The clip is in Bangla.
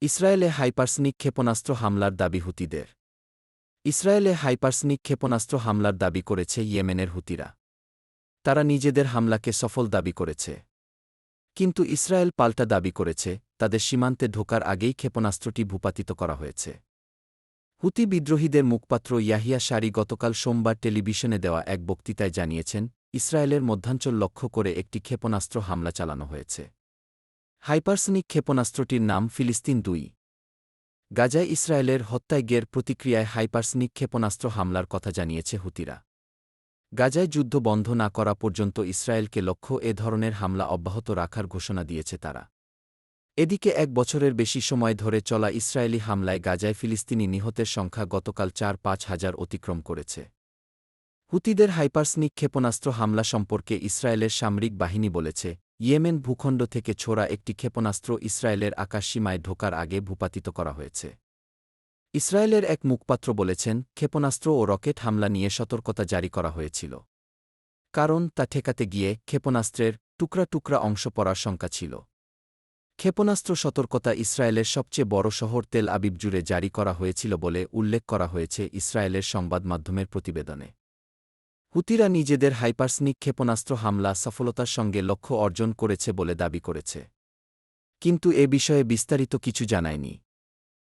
ইসরায়েলে হাইপারসনিক ক্ষেপণাস্ত্র হামলার দাবি হুতিদের। ইসরায়েলে হাইপারসনিক ক্ষেপণাস্ত্র হামলার দাবি করেছে ইয়েমেনের হুতিরা। তারা নিজেদের হামলাকে সফল দাবি করেছে। কিন্তু ইসরায়েল পাল্টা দাবি করেছে, তাদের সীমান্তে ঢোকার আগেই ক্ষেপণাস্ত্রটি ভূপাতিত করা হয়েছে। হুতি বিদ্রোহীদের মুখপাত্র ইয়াহিয়া শারি গতকাল সোমবার টেলিভিশনে দেওয়া এক বক্তৃতায় জানিয়েছেন, ইসরায়েলের মধ্যাঞ্চল লক্ষ্য করে একটি ক্ষেপণাস্ত্র হামলা চালানো হয়েছে। হাইপারসনিক ক্ষেপণাস্ত্রটির নাম ফিলিস্তিন দুই। গাজায় ইসরায়েলের হত্যায়জ্ঞের প্রতিক্রিয়ায় হাইপারসনিক ক্ষেপণাস্ত্র হামলার কথা জানিয়েছে হুতিরা। গাজায় যুদ্ধ বন্ধ না করা পর্যন্ত ইসরায়েলকে লক্ষ্য এ ধরনের হামলা অব্যাহত রাখার ঘোষণা দিয়েছে তারা। এদিকে এক বছরের বেশি সময় ধরে চলা ইসরায়েলি হামলায় গাজায় ফিলিস্তিনি নিহতের সংখ্যা গতকাল চার পাঁচ হাজার অতিক্রম করেছে। হুতিদের হাইপারসনিক ক্ষেপণাস্ত্র হামলা সম্পর্কে ইসরায়েলের সামরিক বাহিনী বলেছে ইয়েমেন ভূখণ্ড থেকে ছোড়া একটি ক্ষেপণাস্ত্র ইসরায়েলের আকাশসীমায় ঢোকার আগে ভূপাতিত করা হয়েছে। ইসরায়েলের এক মুখপাত্র বলেছেন, ক্ষেপণাস্ত্র ও রকেট হামলা নিয়ে সতর্কতা জারি করা হয়েছিল। কারণ তা ঠেকাতে গিয়ে ক্ষেপণাস্ত্রের টুকরা টুকরা অংশ পড়ার শঙ্কা ছিল। ক্ষেপণাস্ত্র সতর্কতা ইসরায়েলের সবচেয়ে বড় শহর তেল আবিব জুড়ে জারি করা হয়েছিল বলে উল্লেখ করা হয়েছে ইসরায়েলের সংবাদ মাধ্যমের প্রতিবেদনে। হুতিরা নিজেদের হাইপারসনিক ক্ষেপণাস্ত্র হামলা সফলতার সঙ্গে লক্ষ্য অর্জন করেছে বলে দাবি করেছে। কিন্তু এ বিষয়ে বিস্তারিত কিছু জানায়নি।